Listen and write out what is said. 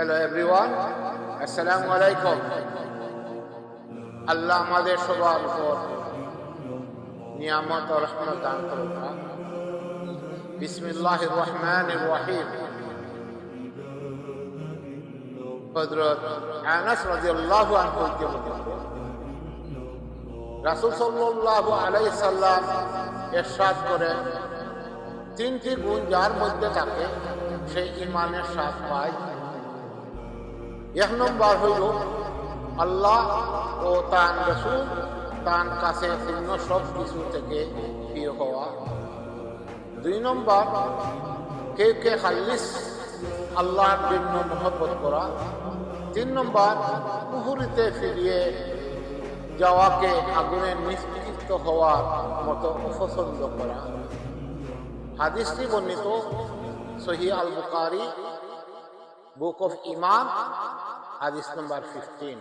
Hello everyone আসসালামু আলাইকুম আল্লাহ আমাদের সবার উপর নিয়ামত রহমত দান করুন বিসমিল্লাহ রহমান রহিম। হযরত আনাস রাদিয়াল্লাহু আনহু রাসূল সাল্লাল্লাহু আলাইহি সাল্লাম ইরশাদ করেন তিনটি গুণ যার মধ্যে থাকে, সেই ইমানের স্বাদ পায়। এক নম্বর হইল আল্লাহ ও তান রসুল তান কাছে অন্য সব কিছু থেকে প্রিয় হওয়া। দুই নম্বর কে খাল্লিস আল্লাহর জন্য মহব্বত করা। তিন নম্বর, পুহুরিতে ফিরিয়ে যাওয়াকে আগুনে নিষ্কৃত হওয়ার মতো অপছন্দ করা। হাদিসটি বর্ণিত সহি আল বুকারি বুক অফ ইমান হাদিস নম্বর ফিফটিন